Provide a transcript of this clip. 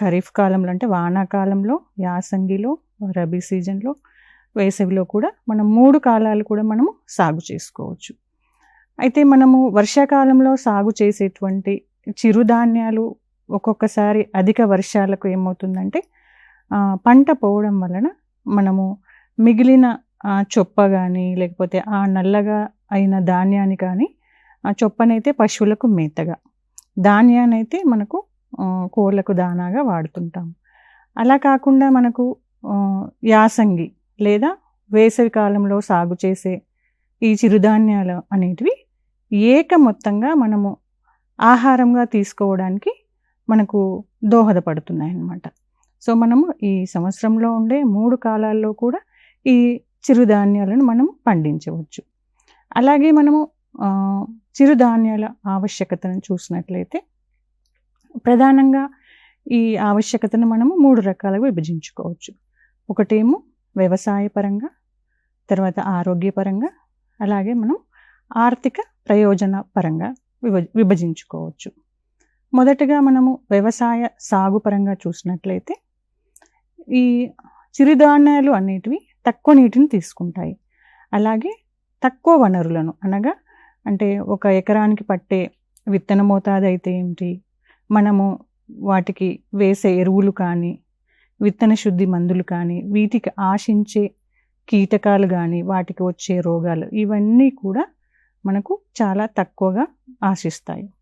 ఖరీఫ్ కాలంలో అంటే వానాకాలంలో యాసంగిలో రబీ సీజన్లో వేసవిలో కూడా మనం మూడు కాలాలు కూడా మనము సాగు చేసుకోవచ్చు. అయితే మనము వర్షాకాలంలో సాగు చేసేటువంటి చిరుధాన్యాలు ఒక్కొక్కసారి అధిక వర్షాలకు ఏమవుతుందంటే పంట పోవడం వలన మనము మిగిలిన చొప్ప కానీ లేకపోతే ఆ నల్లగా అయిన ధాన్యాన్ని కానీ ఆ చొప్పనైతే పశువులకు మేతగా ధాన్యానైతే మనకు కోళ్ళకు దానాగా వాడుతుంటాం. అలా కాకుండా మనకు యాసంగి లేదా వేసవి కాలంలో సాగు చేసే ఈ చిరుధాన్యాలు అనేటివి ఏక మొత్తంగా మనము ఆహారంగా తీసుకోవడానికి మనకు దోహదపడుతున్నాయి అన్నమాట సో మనము ఈ సంవత్సరంలో ఉండే మూడు కాలాల్లో కూడా ఈ చిరుధాన్యాలను మనం పండించవచ్చు. అలాగే మనము చిరుధాన్యాల ఆవశ్యకతను చూసినట్లయితే ప్రధానంగా ఈ ఆవశ్యకతను మనము మూడు రకాలుగా విభజించుకోవచ్చు. ఒకటేమో వ్యవసాయపరంగా తర్వాత ఆరోగ్యపరంగా అలాగే మనం ఆర్థిక ప్రయోజన పరంగా విభ విభజించుకోవచ్చు. మొదటగా మనము వ్యవసాయ సాగు పరంగా చూసినట్లయితే ఈ చిరుధాన్యాలు అనేటివి తక్కువ నీటిని తీసుకుంటాయి. అలాగే తక్కువ వనరులను అనగా అంటే ఒక ఎకరానికి పట్టే విత్తన మోతాదు అయితే ఏమిటి మనము వాటికి వేసే ఎరువులు కానీ విత్తన శుద్ధి మందులు కానీ వీటికి ఆశించే కీటకాలు కానీ వాటికి వచ్చే రోగాలు ఇవన్నీ కూడా మనకు చాలా తక్కువగా ఆశిస్తాయి.